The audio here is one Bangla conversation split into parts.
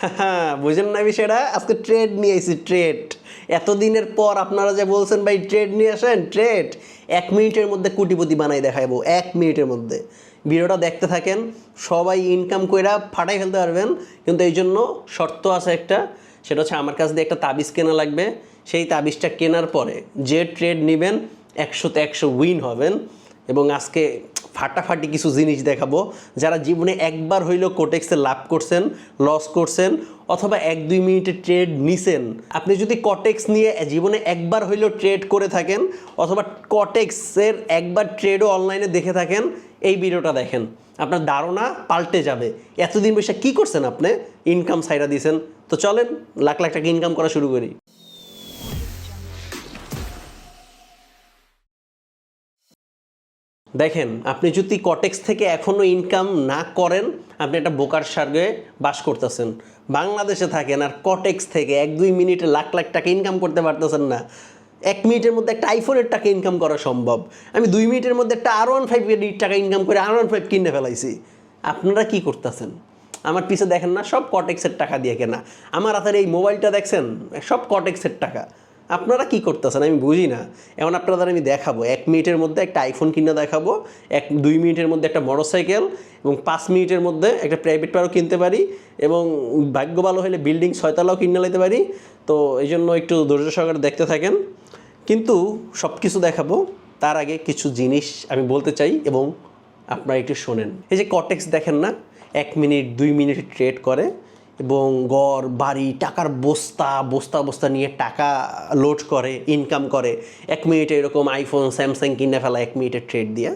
হ্যাঁ বুঝেন না বিষয়টা? আজকে ট্রেড নিয়ে এসেছি ট্রেড এতদিনের পর আপনারা যে বলছেন, ভাই ট্রেড নিয়ে আসেন ট্রেড এক মিনিটের মধ্যে কোটিপতি বানাই দেখাবো এক মিনিটের মধ্যে। ভিডিওটা দেখতে থাকেন, সবাই ইনকাম কইরা ফাটাই ফেলতে পারবেন, কিন্তু এই জন্য শর্ত আছে একটা, সেটা হচ্ছে আমার কাছ দিয়ে একটা তাবিজ কেনা লাগবে। সেই তাবিজটা কেনার পরে যে ট্রেড নেবেন, একশোতে একশো উইন হবেন। এবং আজকে ফাটাফাটি কিছু জিনিস দেখাবো যারা জীবনে একবার হইলেও কোটেক্সে লাভ করছেন লস করছেন, অথবা এক দুই মিনিটে ট্রেড নিছেন। আপনি যদি কটেক্স নিয়ে জীবনে একবার হইলেও ট্রেড করে থাকেন, অথবা কটেক্সের একবার ট্রেডও অনলাইনে দেখে থাকেন, এই ভিডিওটা দেখেন। আপনার ধারণা পাল্টে যাবে। এতদিন বসে কী করছেন আপনি? ইনকাম সাইডা দিয়েছেন তো চলেন, লাখ লাখ টাকা ইনকাম করা শুরু করি। দেখেন, আপনি যদি কটেক্স থেকে এখনও ইনকাম না করেন, আপনি একটা বোকার স্বর্গে বাস করতেছেন। বাংলাদেশে থাকেন আর কটেক্স থেকে এক দুই মিনিটে লাখ লাখ টাকা ইনকাম করতে পারতেছেন না। এক মিনিটের মধ্যে একটা আইফোনের টাকা ইনকাম করা সম্ভব। আমি দুই মিনিটের মধ্যে একটা আর ওয়ান ফাইভ টাকা ইনকাম করে আর ওয়ান ফাইভ কিনে ফেলাইছি। আপনারা কি করতেছেন? আমার পিছে দেখেন না, সব কটেক্সের টাকা দিয়ে কেনা। আমার হাতের এই মোবাইলটা দেখছেন? সব কটেক্সের টাকা। আপনারা কি করতেছেন? আমি বুঝি না। এখন আপনাদের আমি দেখাবো। এক মিনিটের মধ্যে একটা আইফোন কিনে দেখাবো। এক, দুই মিনিটের মধ্যে একটা মোটর সাইকেল এবং পাঁচ মিনিটের মধ্যে একটা প্রাইভেট কারও কিনতে পারি এবং ভাগ্য ভালো হলে বিল্ডিং ছয়তলাও কিনে নিতে পারি। তো এই জন্য একটু ধৈর্য সহকারে দেখতে থাকেন। কিন্তু সব কিছু দেখাবো। তার আগে কিছু জিনিস আমি বলতে চাই এবং আপনারা একটু শোনেন। এই যে কটেক্স দেখেন না? এক মিনিট, দুই মিনিট ট্রেড করে। এবং গড়, বাড়ি, টাকার বস্তা বস্তা বস্তা নিয়ে টাকা লোড করে ইনকাম করে, এক মিনিটে এরকম আইফোন স্যামসাং কিনে ফেলা, এক মিনিটের ট্রেড দিয়ে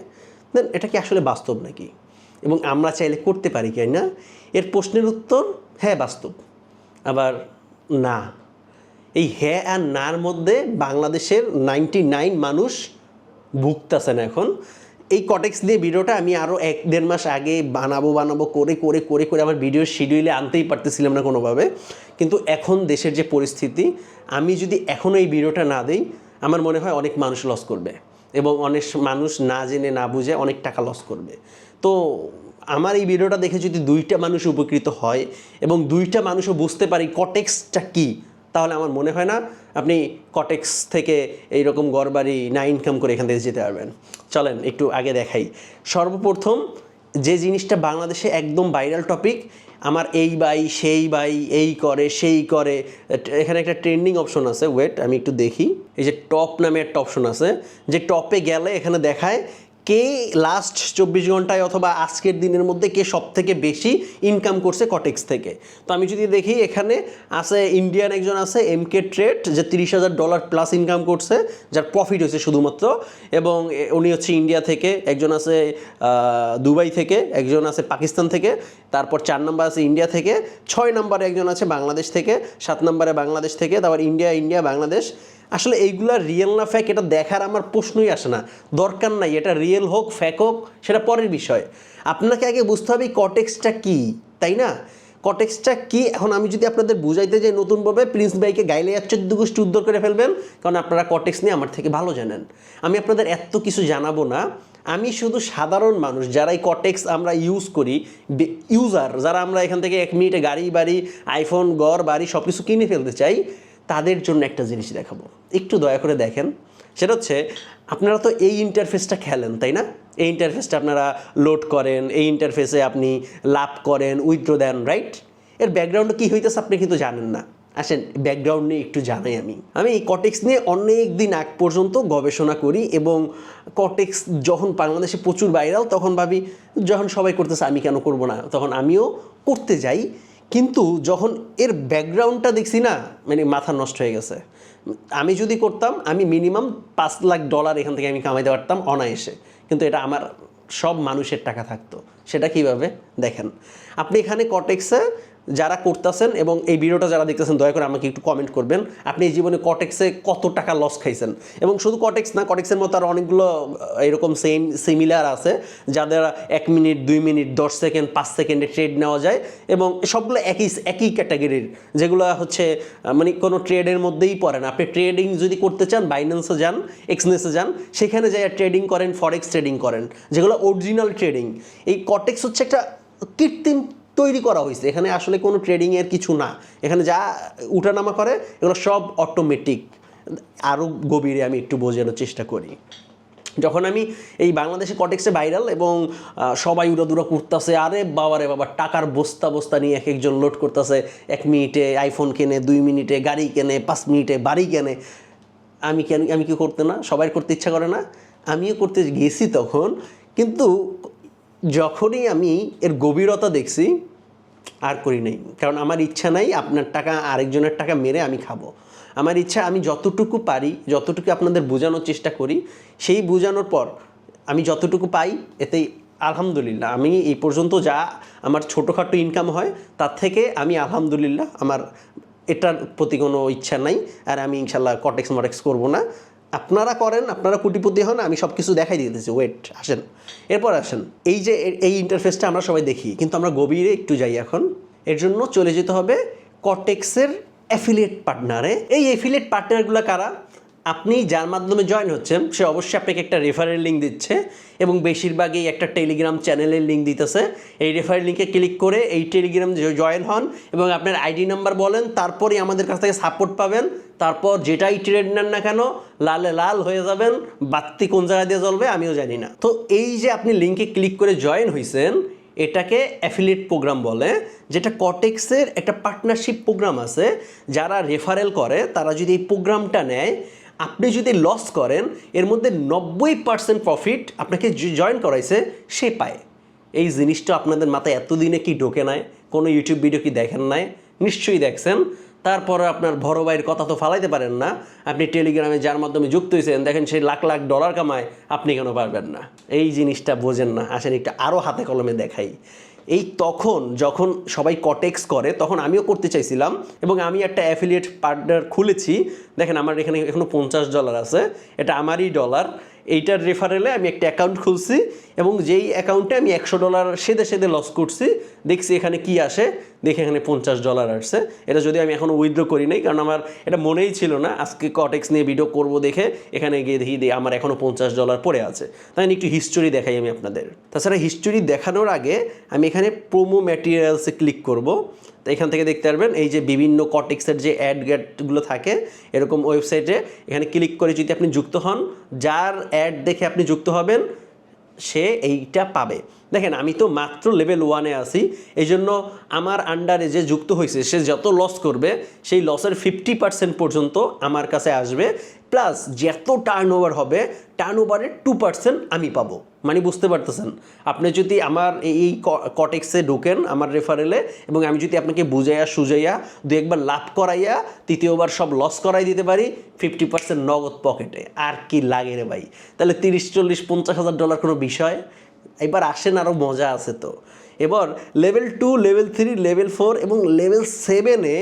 দেন এটা কি আসলে বাস্তব নাকি? এবং আমরা চাইলে করতে পারি কি না? এর প্রশ্নের উত্তর হ্যাঁ বাস্তব। আবার না। এই হ্যাঁ আর নার মধ্যে বাংলাদেশের নাইনটি নাইন মানুষ ভুগতেছেন এখন। এই কটেক্স দিয়ে ভিডিওটা আমি আরও এক দেড় মাস আগে বানাবো বানাবো, করে করে করে করে আমার ভিডিওর শিডিউলে আনতেই পারতেছিলাম না কোনোভাবে। কিন্তু এখন দেশের যে পরিস্থিতি, আমি যদি এখনও এই ভিডিওটা না দিই, আমার মনে হয় অনেক মানুষ লস করবে এবং অনেক মানুষ না জেনে, না বুঝে অনেক টাকা লস করবে। তো আমার এই ভিডিওটা দেখে যদি দুইটা মানুষ উপকৃত হয় এবং দুইটা মানুষও বুঝতে পারি কটেক্সটা কী তাহলে আমার মনে হয় না আপনি কটেক্স থেকে এইরকম গড়বাড়ি না ইনকাম করে এখান থেকে যেতে পারবেন। চলেন একটু আগে দেখাই। সর্বপ্রথম যে জিনিসটা বাংলাদেশে একদম ভাইরাল টপিক আমার এই বাই, সেই বাই, এই করে, সেই করে, এখানে একটা ট্রেন্ডিং অপশন আছে ওয়েট আমি একটু দেখি। এই যে টপ নামে একটা অপশন আছে, যে টপে গেলে এখানে দেখায় কে লাস্ট চব্বিশ ঘন্টায় অথবা আজকের দিনের মধ্যে কে সব থেকে বেশি ইনকাম করছে কটেক্স থেকে? তো আমি যদি দেখি এখানে আছে ইন্ডিয়ান একজন আছে এম কে ট্রেড যে তিরিশ হাজার ডলার প্লাস ইনকাম করছে, যার প্রফিট হয়েছে শুধুমাত্র। এবং উনি হচ্ছে ইন্ডিয়া থেকে, একজন আছে দুবাই থেকে, একজন আছে পাকিস্তান থেকে, তারপর চার নম্বর আছে ইন্ডিয়া থেকে, ছয় নম্বরে একজন আছে বাংলাদেশ থেকে, সাত নম্বরে বাংলাদেশ থেকে, তারপর ইন্ডিয়া ইন্ডিয়া বাংলাদেশ আসলে এইগুলা রিয়েল না ফ্যাক এটা দেখার আমার প্রশ্নই আসে না। দরকার নাই, এটা রিয়েল হোক ফ্যাক হোক, সেটা পরের বিষয়। আপনাকে আগে বুঝতে হবে কটেক্সটা কী, তাই না? কটেক্সটা কি? এখন আমি যদি আপনাদের বুঝাইতে যাই নতুনভাবে প্রিন্স বাইকে গাইলে আর চোদ্দ গোষ্ঠী উদ্ধার করে ফেলবেন, কারণ আপনারা কটেক্স নিয়ে আমার থেকে ভালো জানেন। আমি আপনাদের এত কিছু জানাব না। আমি শুধু সাধারণ মানুষ, যারা এই কটেক্স আমরা ইউজ করি ইউজার যারা আমরা এখান থেকে এক মিনিটে গাড়ি, বাড়ি আইফোন গড় বাড়ি সব কিছু কিনে ফেলতে চাই তাদের জন্য একটা জিনিস দেখাবো। একটু দয়া করে দেখেন, সেটা হচ্ছে আপনারা তো এই ইন্টারফেসটা খেলেন, তাই না? এই ইন্টারফেসটা আপনারা লোড করেন, এই ইন্টারফেসে আপনি লাভ করেন উইথড্র দেন রাইট এর ব্যাকগ্রাউন্ডে কী হইতেছে আপনি কিন্তু জানেন না। আসেন ব্যাকগ্রাউন্ড নিয়ে একটু জানাই আমি। আমি এই কটেক্স নিয়ে অনেক দিন আগ পর্যন্ত গবেষণা করি এবং কটেক্স যখন বাংলাদেশে প্রচুর ভাইরাল তখন ভাবি, যখন সবাই করতেছে, আমি কেন করব না? তখন আমিও করতে যাই। কিন্তু যখন এর ব্যাকগ্রাউন্ডটা দেখছি না মানে মাথা নষ্ট হয়ে গেছে। আমি যদি করতাম, আমি মিনিমাম পাঁচ লাখ ডলার এখান থেকে আমি কামাইতে পারতাম অনায়াসে। কিন্তু এটা আমার সব মানুষের টাকা থাকতো। সেটা কীভাবে? দেখেন, আপনি এখানে কটেক্সে যারা করতেছেন এবং এই ভিডিওটা যারা দেখতেছেন, দয়া করে আমাকে একটু কমেন্ট করবেন। আপনি এই জীবনে কটেক্সে কত টাকা লস খাইছেন? এবং শুধু কটেক্স না কটেক্সের মতো আর অনেকগুলো এরকম সেম সিমিলার আছে, যাদের এক মিনিট দুই মিনিট দশ সেকেন্ড পাঁচ সেকেন্ডে ট্রেড নেওয়া যায় এবং সবগুলো একই একই ক্যাটাগরির যেগুলো হচ্ছে মানে কোনো ট্রেডের মধ্যেই পড়ে না। আপনি ট্রেডিং যদি করতে চান বাইন্যান্সে যান এক্সনেসে যান, সেখানে যাই ট্রেডিং করেন ফরেক্স ট্রেডিং করেন, যেগুলো অরিজিনাল ট্রেডিং এই কটেক্স হচ্ছে একটা কৃত্রিম তৈরি করা হয়েছে। এখানে আসলে কোনো ট্রেডিংয়ের কিছু না। এখানে যা উঠানামা করে, এগুলো সব অটোমেটিক আরও গভীরে আমি একটু বোঝানোর চেষ্টা করি। যখন আমি এই বাংলাদেশে কটেক্সে ভাইরাল এবং সবাই উড়াদুরা করতেছে, আরে বাবারে বাবা, টাকার বস্তা বস্তা নিয়ে এক একজন লোড করতেছে, এক মিনিটে আইফোন কেনে, দুই মিনিটে গাড়ি কেনে, পাঁচ মিনিটে বাড়ি কেনে। আমি কেন, আমি কি করতে না? সবাই করতে ইচ্ছা করে না। আমিও করতে গেছি তখন, কিন্তু যখনই আমি এর গভীরতা দেখছি, আর করি নাই। কারণ আমার ইচ্ছা নাই আপনার টাকা আরেকজনের টাকা মেরে আমি খাব। আমার ইচ্ছা আমি যতটুকু পারি, যতটুকু আপনাদের বোঝানোর চেষ্টা করি, সেই বোঝানোর পর আমি যতটুকু পাই, এতেই আলহামদুলিল্লাহ। আমি এই পর্যন্ত যা আমার ছোটোখাটো ইনকাম হয়, তার থেকে আমি আলহামদুলিল্লাহ আমার এটার প্রতি কোনো ইচ্ছা নাই, আর আমি ইনশাল্লাহ কটেক্স মটেক্স করব না। আপনারা করেন, আপনারা কোটিপতি হন, আমি সব কিছু দেখাই দিতেছি। ওয়েট আসেন। এরপর আসেন। এই যে এই ইন্টারফেসটা আমরা সবাই দেখি, কিন্তু আমরা গভীরে একটু যাই এখন। এর জন্য চলে যেতে হবে কটেক্সের অ্যাফিলিয়েট পার্টনারে এই অ্যাফিলিয়েট পার্টনারগুলো কারা? আপনি যার মাধ্যমে জয়েন হচ্ছেন, সে অবশ্যই আপনাকে একটা রেফারেল লিঙ্ক দিচ্ছে এবং বেশিরভাগই একটা টেলিগ্রাম চ্যানেলের লিঙ্ক দিতেছে। এই রেফারেল লিঙ্কে ক্লিক করে এই টেলিগ্রাম জয়েন হন এবং আপনার আইডি নাম্বার বলেন, তারপরেই আমাদের কাছ থেকে সাপোর্ট পাবেন। তারপর যেটাই ট্রেড নেন না কেন, লালে লাল হয়ে যাবেন, বাত্তি কোন জায়গায় দিয়ে জ্বলবে আমিও জানি না। তো এই যে আপনি লিঙ্কে ক্লিক করে জয়েন হয়েছেন এটাকে অ্যাফিলিয়েট প্রোগ্রাম বলে, যেটা কটেক্সের একটা পার্টনারশিপ প্রোগ্রাম আছে, যারা রেফারেল করে, তারা যদি এই প্রোগ্রামটা নেয় আপনি যদি লস করেন, এর মধ্যে নব্বই পার্সেন্ট প্রফিট আপনাকে জয়েন করাইছে সে পায়। এই জিনিসটা আপনাদের মাথায় এতদিনে কি ঢোকে নাই, কোনো ইউটিউব ভিডিও কি দেখেন নাই? নিশ্চয়ই দেখছেন। তারপরে আপনার বড় ভাইয়ের কথা তো ফালাইতে পারেন না। আপনি টেলিগ্রামে যার মাধ্যমে যুক্ত হয়েছেন দেখেন সেই লাখ লাখ ডলার কামায়, আপনি কেন পারবেন না? এই জিনিসটা বোঝেন না। আসেন একটা আরও হাতে কলমে দেখাই। এই তখন যখন সবাই কটেক্স করে, তখন আমিও করতে চাইছিলাম এবং আমি একটা অ্যাফিলিয়েট পার্টনার খুলেছি। দেখেন আমার এখানে এখনও পঞ্চাশ ডলার আছে, এটা আমারই ডলার এইটার রেফারেলে আমি একটা অ্যাকাউন্ট খুলছি এবং যেই অ্যাকাউন্টে আমি একশো ডলার সেদে সেদে লস করছি, দেখছি এখানে কি আসে। দেখে এখানে পঞ্চাশ ডলার আসছে। এটা যদি আমি এখনও উইথড্র করি নাই, কারণ আমার এটা মনেই ছিল না, আজকে কটেক্স নিয়ে ভিডিও করব দেখে এখানে গিয়ে দেখি দিয়ে আমার এখনও পঞ্চাশ ডলার পড়ে আছে। তাই একটু হিস্টোরি দেখাই আমি আপনাদের। তাছাড়া হিস্টোরি দেখানোর আগে আমি এখানে প্রোমো ম্যাটেরিয়ালসে ক্লিক করব। তো এখান থেকে দেখতে পারবেন, এই যে বিভিন্ন কটেক্সের যে অ্যাড গ্যাটগুলো থাকে, এরকম ওয়েবসাইটে এখানে ক্লিক করে যদি আপনি যুক্ত হন, যার অ্যাড দেখে আপনি যুক্ত হবেন, সে এইটা পাবে। দেখেন, আমি তো মাত্র লেভেল ওয়ানে আছি এই জন্য আমার আন্ডারে যে যুক্ত হয়েছে, সে যত লস করবে, সেই লসের ফিফটি পার্সেন্ট পর্যন্ত আমার কাছে আসবে প্লাস যত টার্ন ওভার হবে টার্ন ওভারের টু পার্সেন্ট আমি পাবো। মানে বুঝতে পারতেছেন? আপনি যদি আমার এই- কটেক্সে ঢোকেন, আমার রেফারেলে এবং আমি যদি আপনাকে বুঝাইয়া, সুজাইয়া, দু একবার লাভ করাইয়া, তৃতীয়বার সব লস করাই দিতে পারি ফিফটি পার্সেন্ট নগদ পকেটে আর কি লাগে রে ভাই? তাহলে তিরিশ, চল্লিশ, পঞ্চাশ হাজার ডলার কোনো বিষয়? এবার আসেন আরও মজা আছে তো। এবার level two level three level four এবং লেভেল সেভেনে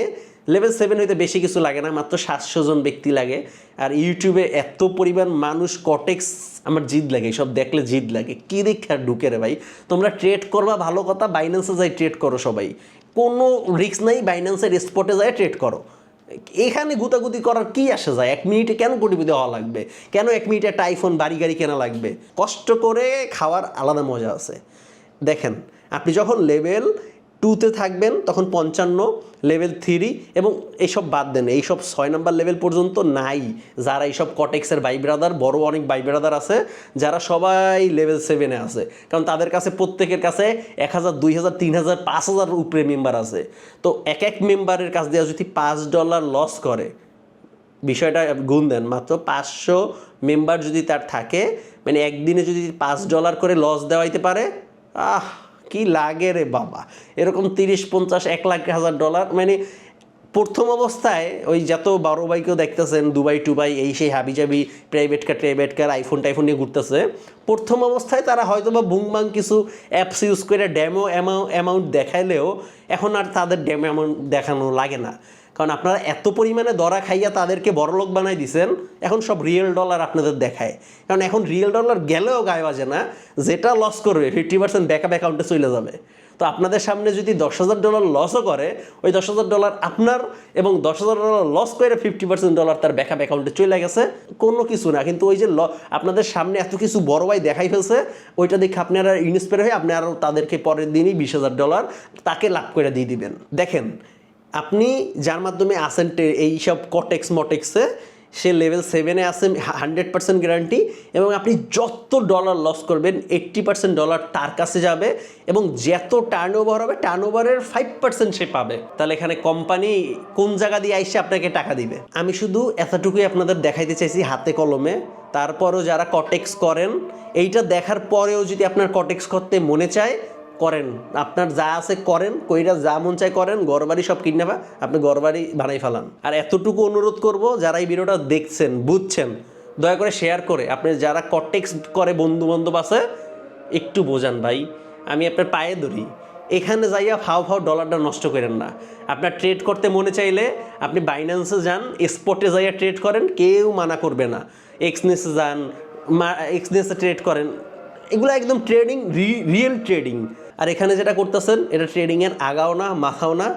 লেভেল সেভেন হইতে বেশি কিছু লাগে না, মাত্র সাতশো জন ব্যক্তি লাগে। আর ইউটিউবে এত পরিমাণ মানুষ কটেক্স আমার জিদ লাগে, সব দেখলে জিদ লাগে। কী আর ঢুকে রে ভাই? তোমরা ট্রেড করবা, ভালো কথা বাইন্যান্সে যাই ট্রেড করো সবাই। কোনো রিস্ক নাই বাইন্যান্সের স্পটে যায় ট্রেড করো। এখানে গুতাগুতি করার কি আসে যায়? এক মিনিটে কেন কোটিপতি হওয়া লাগবে? কেন এক মিনিটে একটা আইফোন বাড়ি গাড়ি কেনা লাগবে? কষ্ট করে খাওয়ার আলাদা মজা আছে। দেখেন, আপনি যখন লেভেল টুতে থাকবেন, তখন পঞ্চান্ন লেভেল থ্রি এবং এইসব বাদ দেন। এইসব ছয় নম্বর লেভেল পর্যন্ত নাই। যারা এইসব কটেক্সের বাই ব্রাদার বড় অনেক বাই ব্রাদার আছে, যারা সবাই লেভেল সেভেনে আছে। কারণ তাদের কাছে প্রত্যেকের কাছে এক হাজার, দুই হাজার, তিন হাজার, পাঁচ হাজার উপরে মেম্বার আছে। তো এক এক মেম্বারের কাছ দিয়ে যদি পাঁচ ডলার লস করে, বিষয়টা গুণ দেন। মাত্র পাঁচশো মেম্বার যদি তার থাকে মানে একদিনে যদি পাঁচ ডলার করে লস দেওয়াইতে পারে, আহ কি লাগে রে বাবা? এরকম তিরিশ, পঞ্চাশ, এক লাখ, হাজার ডলার মানে প্রথম অবস্থায় ওই যত বারো বাইকেও দেখতেছেন, দুবাই, টুবাই, এই সেই হাবিজাবি private car private car iPhone টাইফোন নিয়ে ঘুরতেছে, প্রথম অবস্থায় তারা হয়তো বা বুংবাং কিছু অ্যাপস ইউজ করে ড্যামো অ্যামাউন্ট দেখাইলেও এখন আর তাদের ড্যামো অ্যামাউন্ট দেখানো লাগে না। কারণ আপনারা এত পরিমাণে দরা খাইয়া তাদেরকে বড়লোক বানাই দিছেন, এখন সব রিয়েল ডলার আপনাদের দেখায়। কারণ এখন রিয়েল ডলার গেলেও গায়ে বাজে না, যেটা লস করবে ফিফটি পার্সেন্ট ব্যাকআপ অ্যাকাউন্টে চলে যাবে। তো আপনাদের সামনে যদি দশ হাজার ডলার লসও করে, ওই দশ হাজার ডলার আপনার এবং দশ হাজার ডলার লস করে ফিফটি পার্সেন্ট ডলার তার ব্যাকআপ অ্যাকাউন্টে চলে গেছে, কোনো কিছু না। কিন্তু ওই যে ল আপনাদের সামনে এত কিছু বড় ভাই দেখাই ফেলছে, ওইটা দেখে আপনারা ইন্সপায়ার হয়ে আপনি আরও তাদেরকে পরের দিনই বিশ হাজার ডলার তাকে লাভ করে দিয়ে দিবেন। দেখেন আপনি যার মাধ্যমে আসেন এই সব কটেক্স মটেক্সে সে লেভেল সেভেনে আসেন হান্ড্রেড পার্সেন্ট গ্যারান্টি এবং আপনি যত ডলার লস করবেন এইট্টি পার্সেন্ট ডলার তার কাছে যাবে, এবং যত টার্ন ওভার হবে টার্ন ওভারের ফাইভ পার্সেন্ট সে পাবে। তাহলে এখানে কোম্পানি কোন জায়গা দিয়ে আইসে আপনাকে টাকা দিবে? আমি শুধু এতটুকুই আপনাদের দেখাইতে চাইছি হাতে কলমে। তারপরও যারা কটেক্স করেন, এইটা দেখার পরেও যদি আপনার কটেক্স করতে মনে চায় করেন। আপনার যা আছে করেন, কইরা যা মন চায় করেন, ঘরবাড়ি সব কিনে আপনি ঘরবাড়ি বানাই ফেলান। আর এতটুকু অনুরোধ করব, যারা এই ভিডিওটা দেখছেন, বুঝছেন, দয়া করে শেয়ার করে। আপনি যারা কটেক্স করে বন্ধু বান্ধব আছে, একটু বোঝান ভাই, আমি আপনার পায়ে ধরি। এখানে যাইয়া ফাও ফাও ডলারটা নষ্ট করেন না। আপনার ট্রেড করতে মনে চাইলে আপনি বাইন্যান্সে যান স্পটে যাইয়া ট্রেড করেন, কেউ মানা করবে না। এক্সনেসে যান এক্সনেসে ট্রেড করেন। এগুলো একদম ট্রেডিং রিয়েল ট্রেডিং আর এখানে যেটা করতেছেন, এটা ট্রেডিংয়ের আগাও না মাথাও না।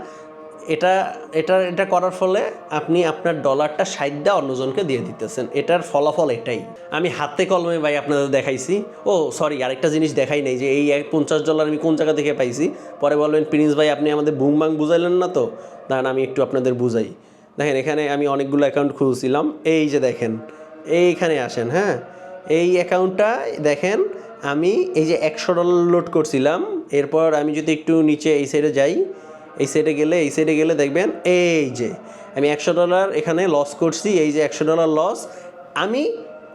এটা এটা এটা করার ফলে আপনি আপনার ডলারটা সাইডটা অন্যজনকে দিয়ে দিতেছেন। এটার ফলাফল এটাই। আমি হাতে কলমে ভাই আপনাদের দেখাইছি। ও সরি আরেকটা জিনিস দেখাই নাই যে এই পঞ্চাশ ডলার আমি কোন জায়গা থেকে পাইছি? পরে বলবেন, প্রিন্স ভাই, আপনি আমাদের বুমবাং বুঝাইলেন না তো? দাঁড়ান আমি একটু আপনাদের বুঝাই। দেখেন, এখানে আমি অনেকগুলো অ্যাকাউন্ট খুলছিলাম। এই যে দেখেন, এইখানে আসেন হ্যাঁ? এই অ্যাকাউন্টটা দেখেন আমি এই যে একশো ডলার লোড করছিলাম, এরপর আমি যদি একটু নিচে এই সাইডে যাই, এই সাইডে গেলে, এই সাইডে গেলে দেখবেন এই যে আমি একশো ডলার এখানে লস করছি, এই যে একশো ডলার লস আমি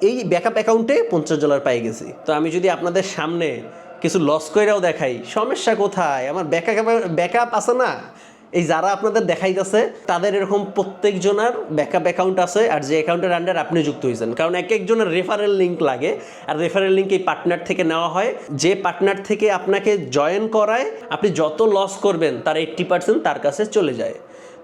এই ব্যাকআপ অ্যাকাউন্টে পঞ্চাশ ডলার পাই গেছি। তো আমি যদি আপনাদের সামনে কিছু লস কইরাও দেখাই, সমস্যা কোথায়? আমার ব্যাকআপ ব্যাকআপ আছে না? এই যারা আপনাদের দেখাইতেছে, তাদের এরকম প্রত্যেকজনের ব্যাকআপ অ্যাকাউন্ট আছে আর যে অ্যাকাউন্টের আন্ডার আপনি যুক্ত হয়েছেন কারণ এক একজনের রেফারেল লিঙ্ক লাগে আর রেফারেল লিঙ্ক এই পার্টনার থেকে নেওয়া হয়। যে পার্টনার থেকে আপনাকে জয়েন করায়, আপনি যত লস করবেন, তার এইট্টি পার্সেন্ট তার কাছে চলে যায়।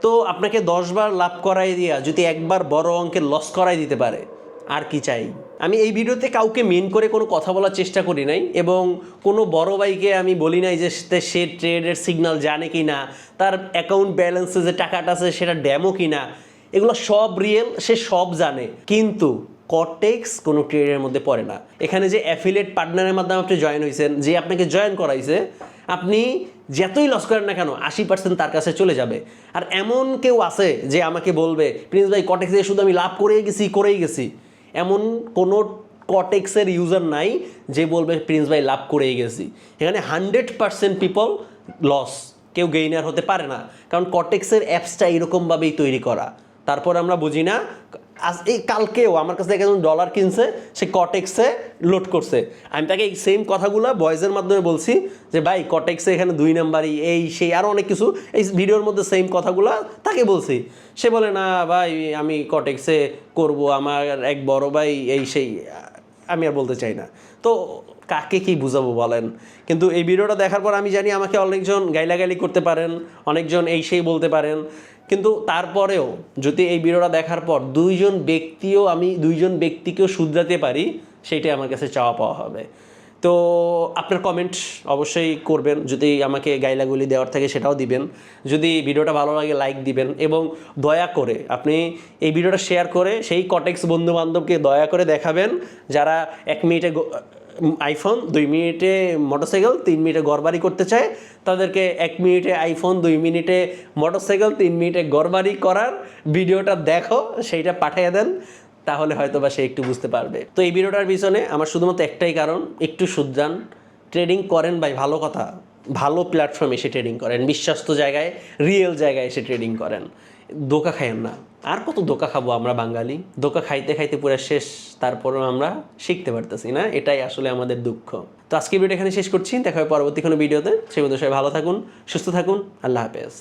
তো আপনাকে দশবার লাভ করাই দিয়া যদি একবার বড় অঙ্কের লস করাই দিতে পারে আর কি চাই? আমি এই ভিডিওতে কাউকে মেন করে কোনো কথা বলার চেষ্টা করি নাই এবং কোনো বড় ভাইকে আমি বলি নাই যে সে- ট্রেডের সিগন্যাল জানে কি না, তার অ্যাকাউন্ট ব্যালেন্সে যে টাকাটা আছে সেটা ড্যামো কি না, এগুলো সব রিয়েল সে সব জানে। কিন্তু কটেক্স কোনো ট্রেডের মধ্যে পড়ে না। এখানে যে অ্যাফিলেট পার্টনারের মাধ্যমে আপনি জয়েন হয়েছেন যে আপনাকে জয়েন করাইছে, আপনি যতই লস করেন না কেন, আশি পার্সেন্ট তার কাছে চলে যাবে। আর এমন কেউ আছে যে আমাকে বলবে, প্রিন্স ভাই কটেক্স শুধু আমি লাভ করেই গেছি করেই গেছি। এমন কোনো কটেক্সের ইউজার নাই যে বলবে প্রিন্স ভাই, লাভ করেই গেছি। এখানে হান্ড্রেড পার্সেন্ট পিপল লস কেউ গেইনার হতে পারে না। কারণ কটেক্সের অ্যাপসটা এরকমভাবেই তৈরি করা। তারপর আমরা বুঝি না আজ এই কালকেও আমার কাছে একজন ডলার কিনছে, সে কটেক্সে লোড করছে। আমি তাকে এই সেম কথাগুলো ভয়েসের মাধ্যমে বলছি যে, ভাই কটেক্সে এখানে দুই নাম্বারই, এই, সেই আরও অনেক কিছু। এই ভিডিওর মধ্যে সেম কথাগুলো তাকে বলছি। সে বলে, না, ভাই, আমি কটেক্সে করব, আমার এক বড় ভাই, এই, সেই, আমি আর বলতে চাই না। তো কাকে কি বুঝাবো বলেন? কিন্তু এই ভিডিওটা দেখার পর আমি জানি আমাকে অনেকজন গাইলাগালি করতে পারেন, অনেকজন এই, সেই বলতে পারেন। কিন্তু তারপরেও যদি এই ভিডিওটা দেখার পর দুইজন ব্যক্তিও আমি দুইজন ব্যক্তিকেও শুধরাতে পারি সেইটাই আমার কাছে চাওয়া পাওয়া হবে। তো আপনার কমেন্ট অবশ্যই করবেন, যদি আমাকে গাইলাগুলি দেওয়ার থাকে সেটাও দিবেন। যদি ভিডিওটা ভালো লাগে লাইক দিবেন এবং দয়া করে আপনি এই ভিডিওটা শেয়ার করে সেই কটেক্স বন্ধু বান্ধবকে দয়া করে দেখাবেন, যারা এক মিনিটে আইফোন, দুই মিনিটে মোটরসাইকেল, তিন মিনিটে গড়বাড়ি করতে চায়। তাদেরকে এক মিনিটে আইফোন, দুই মিনিটে মোটরসাইকেল, তিন মিনিটে গড়বাড়ি করার ভিডিওটা দেখো, সেইটা পাঠিয়ে দেন, তাহলে হয়তো বা সে একটু বুঝতে পারবে। তো এই ভিডিওটার পিছনে আমার শুধুমাত্র একটাই কারণ, একটু শুধরান ট্রেডিং করেন ভাই, ভালো কথা। ভালো প্ল্যাটফর্মে এসে ট্রেডিং করেন, বিশ্বস্ত জায়গায়, রিয়েল জায়গায় এসে ট্রেডিং করেন। দোকা খাইয়েন না। আর কত দোকা খাব আমরা বাঙালি? দোকা খাইতে খাইতে পুরো শেষ, তারপরও আমরা শিখতে পারতেছি, না? এটাই আসলে আমাদের দুঃখ। তো আজকের ভিডিও এখানে শেষ করছি, দেখা হয় পরবর্তী কোনো ভিডিওতে সেই মধ্যে সবাই ভালো থাকুন, সুস্থ থাকুন, আল্লাহ হাফেজ।